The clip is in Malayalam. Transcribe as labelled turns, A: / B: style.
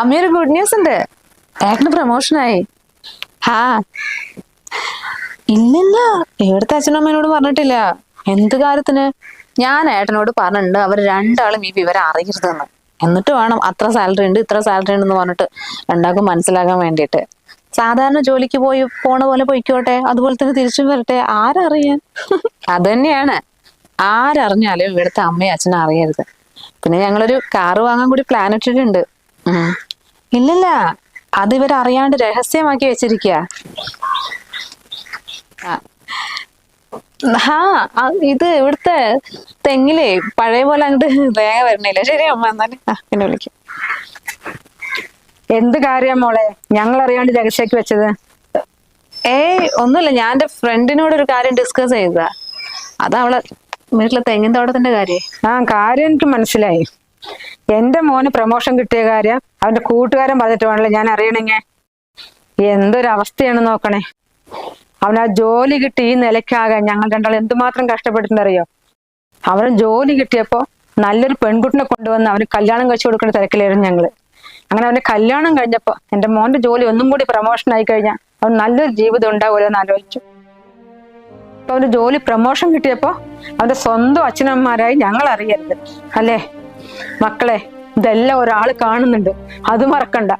A: അമ്മയൊരു ഗുഡ് ന്യൂസ് ഉണ്ട്. ഏട്ടന് പ്രൊമോഷനായി ഹാ. ഇല്ലില്ല. ഇവിടുത്തെ അച്ഛനും അമ്മേനോട് പറഞ്ഞിട്ടില്ല. എന്ത് കാര്യത്തിന്? ഞാൻ ഏട്ടനോട് പറഞ്ഞിട്ടുണ്ട്. അവർ രണ്ടാളും ഈ വിവരം അറിയരുതെന്ന്. എന്നിട്ട് വേണം അത്ര സാലറി ഉണ്ട് ഇത്ര സാലറി ഉണ്ടെന്ന് പറഞ്ഞിട്ട് രണ്ടാൾക്കും മനസ്സിലാക്കാൻ വേണ്ടിയിട്ട്. സാധാരണ ജോലിക്ക് പോയി പോണ പോലെ പോയിക്കോട്ടെ അതുപോലെ തന്നെ തിരിച്ചു വരട്ടെ ആരറിയാൻ? അതന്നെയാണ്. തന്നെയാണ് ആരറിഞ്ഞാലും ഇവിടുത്തെ അമ്മയും അച്ഛനും അറിയരുത്. പിന്നെ ഞങ്ങളൊരു കാറ് വാങ്ങാൻ കൂടി പ്ലാൻ ഇട്ടിട്ടുണ്ട്. ഇല്ലില്ല. അത് ഇവരറിയാണ്ട് രഹസ്യമാക്കി വെച്ചിരിക്കുക ആ, ഇത് ഇവിടുത്തെ തെങ്ങിലേ പഴയ പോലെ അങ്ങോട്ട് വേഗം വരണില്ല. ശരി അമ്മ എന്നാൽ. പിന്നെ വിളിക്കാം.
B: എന്ത് കാര്യം മോളെ? ഞങ്ങൾ അറിയാണ്ട് രഹസ്യമാക്കി വെച്ചത്.
A: ഏയ് ഒന്നുമില്ല. ഞാൻ എന്റെ ഫ്രണ്ടിനോട് ഒരു കാര്യം ഡിസ്കസ് ചെയ്തതാ അതാ അവളെ വീട്ടിലെ തെങ്ങിൻ തോട്ടത്തിന്റെ കാര്യം.
B: ആ കാര്യം എനിക്ക് മനസ്സിലായി. എന്റെ മോന് പ്രമോഷൻ കിട്ടിയ കാര്യം അവന്റെ കൂട്ടുകാരൻ പറഞ്ഞിട്ട് വേണല്ലോ ഞാൻ അറിയണെങ്ങെ. എന്തൊരവസ്ഥയാണ് നോക്കണേ. അവൻ ആ ജോലി കിട്ടി ഈ നിലയ്ക്കാകാൻ ഞങ്ങൾ രണ്ടാൾ എന്തുമാത്രം കഷ്ടപ്പെട്ടിട്ടുണ്ടറിയോ അവന് ജോലി കിട്ടിയപ്പോ നല്ലൊരു പെൺകുട്ടിനെ കൊണ്ടുവന്ന് അവന് കല്യാണം കഴിച്ചു കൊടുക്കുന്ന തിരക്കിലായിരുന്നു ഞങ്ങൾ. അങ്ങനെ അവന്റെ കല്യാണം കഴിഞ്ഞപ്പോ എന്റെ മോന്റെ ജോലി ഒന്നും കൂടി പ്രൊമോഷൻ ആയി കഴിഞ്ഞാൽ അവൻ നല്ലൊരു ജീവിതം ഉണ്ടാവുമല്ലോ എന്ന് ആലോചിച്ചു. അപ്പൊ അവന്റെ ജോലി പ്രൊമോഷൻ കിട്ടിയപ്പോ അവന്റെ സ്വന്തം അച്ഛനമ്മമാരായി ഞങ്ങൾ അറിയരുത് അല്ലേ? മക്കളെ ഇതെല്ലാം ഒരാൾ കാണുന്നുണ്ട്. അത് മറക്കണ്ട.